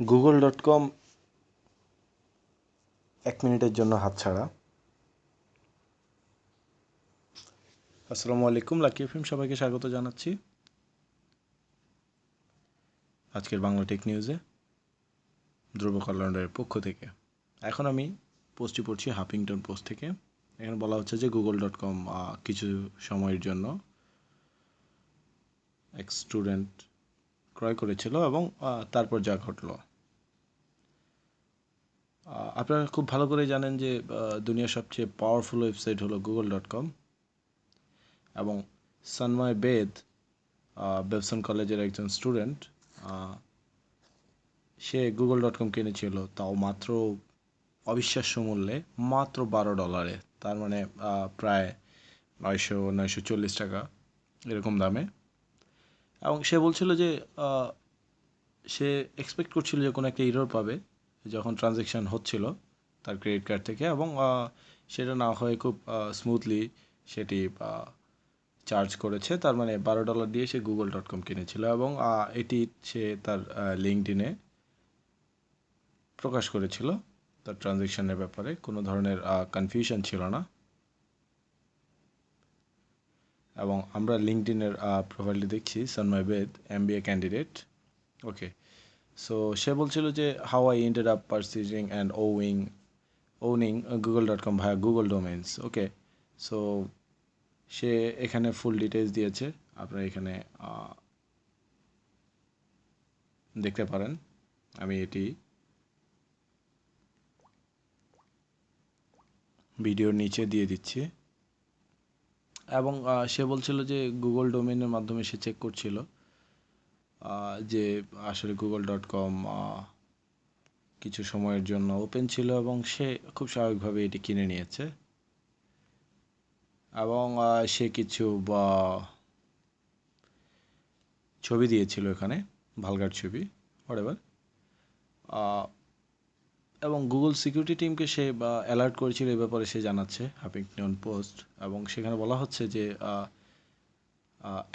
Google dot কম এক মিনিটের জন্য হাতছাড়া আসসালামু আলাইকুম লাকি এফএম সবাইকে স্বাগত জানাচ্ছি। আজকের বাংলা টেক নিউজে, ধ্রুব কল্যাণের পক্ষ থেকে। এখন আমি পোস্টটি পড়ছি হাফিংটন পোস্ট থেকে। এখানে বলা হচ্ছে যে গুগল ডট কম কিছু সময়ের জন্য এক স্টুডেন্ট ক্রয় করেছিল এবং তারপর যা ঘটলো। আপনারা খুব ভালো করে জানেন যে দুনিয়ার সবচেয়ে পাওয়ারফুল ওয়েবসাইট হলো গুগল ডট কম এবং সন্ময় বেদ বেবসন কলেজের একজন স্টুডেন্ট সে গুগল ডট কম কিনেছিল তাও মাত্র অবিশ্বাস্য মূল্যে, মাত্র বারো ডলারে তার মানে প্রায় নয়শো নয়শো চল্লিশ টাকা এরকম দামে। এবং সে বলছিল যে সে এক্সপেক্ট করছিল যে কোনো একটা ইরোর পাবে। যখন ট্রানজ্যাকশান হচ্ছিল তার ক্রেডিট কার্ড থেকে এবং সেটা না হয়ে খুব স্মুথলি সেটি চার্জ করেছে। তার মানে বারো ডলার দিয়ে সে গুগল ডট কম কিনেছিল এবং এটি সে তার লিঙ্কডিনে প্রকাশ করেছিল। তার ট্রানজ্যাকশানের ব্যাপারে কোনো ধরনের কনফিউশন ছিল না। এবং আমরা লিঙ্কডিনের প্রোফাইলটি দেখছি Sanmay Ved M B A candidate okay so সে বলছিল যে how I ended up purchasing and owing owning Google dot com via Google domains okay so সে এখানে ফুল ডিটেলস দিয়েছে। আপনারা এখানে দেখতে পারেন। আমি এটি ভিডিওর নিচে দিয়ে দিচ্ছি। এবং সে বলছিল যে গুগল ডোমেনের মাধ্যমে সে চেক করছিল। যে আসলে গুগল ডট কম কিছু সময়ের জন্য ওপেন ছিল এবং সে খুব স্বাভাবিকভাবে এটি কিনে নিয়েছে। এবং সে কিছু বা ছবি দিয়েছিল এখানে, ভালগার ছবি এবার এবং গুগল সিকিউরিটি টিমকে সে বা অ্যালার্ট করেছিল, এ ব্যাপারে সে জানাচ্ছে হ্যাপিংটন পোস্ট এবং সেখানে বলা হচ্ছে যে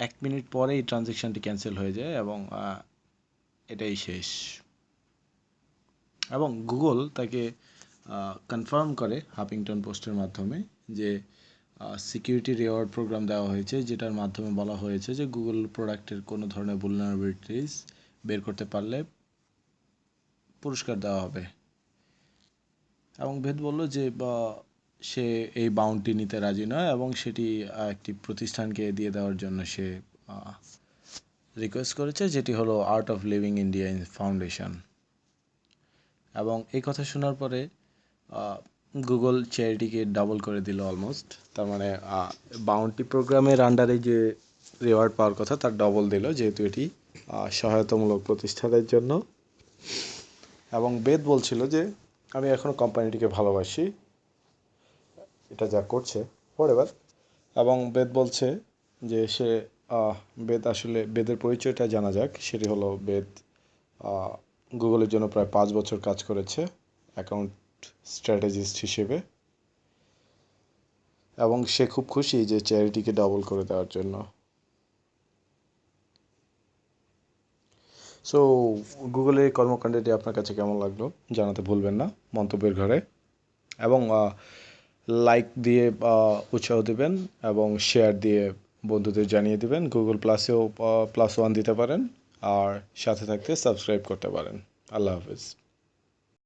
এক মিনিট পরেই ট্রানজ্যাকশানটি ক্যান্সেল হয়ে যায় এবং এটাই শেষ। এবং গুগল তাকে কনফার্ম করে হাফিংটন পোস্টের মাধ্যমে যে সিকিউরিটি রিওয়ার্ড প্রোগ্রাম দেওয়া হয়েছে, যেটার মাধ্যমে বলা হয়েছে যে গুগল প্রোডাক্টের কোনো ধরনের ভুলনারেবিলিটিস বের করতে পারলে পুরস্কার দেওয়া হবে। এবং ভেদ বলল যে, বা সে এই বাউন্ডটি নিতে রাজি নয় এবং সেটি একটি প্রতিষ্ঠানকে দিয়ে দেওয়ার জন্য সে রিকোয়েস্ট করেছে, যেটি হলো Art of Living India Foundation এবং এই কথা শোনার পরে গুগল চ্যারিটিকে ডাবল করে দিল অলমোস্ট তার মানে বাউন্টি প্রোগ্রামের আন্ডারে যে রিওয়ার্ড পাওয়ার কথা, তার ডবল দিল, যেহেতু এটি সহায়তামূলক প্রতিষ্ঠানের জন্য। এবং বেদ বলছিল যে, আমি এখনও কোম্পানিটিকে ভালোবাসি। এটা যা করছে এবার এবং বেদ বলছে যে সে বেদ আসলে, বেদের পরিচয়টা জানা যাক। সেটি হলো বেদ গুগলের জন্য প্রায় পাঁচ বছর কাজ করেছে অ্যাকাউন্ট স্ট্র্যাটেজিস্ট হিসেবে। এবং সে খুব খুশি যে চ্যারিটিকে ডাবল করে দেওয়ার জন্য। সো গুগলের কর্মকাণ্ডটি আপনার কাছে কেমন লাগল জানাতে ভুলবেন না মন্তব্যের ঘরে। এবং লাইক দিয়ে উৎসাহ দেবেন এবং শেয়ার দিয়ে বন্ধুদের জানিয়ে দেবেন। গুগল প্লাসেও প্লাস ওয়ান দিতে পারেন আর সাথে থাকতে সাবস্ক্রাইব করতে পারেন। আল্লাহ হাফিজ।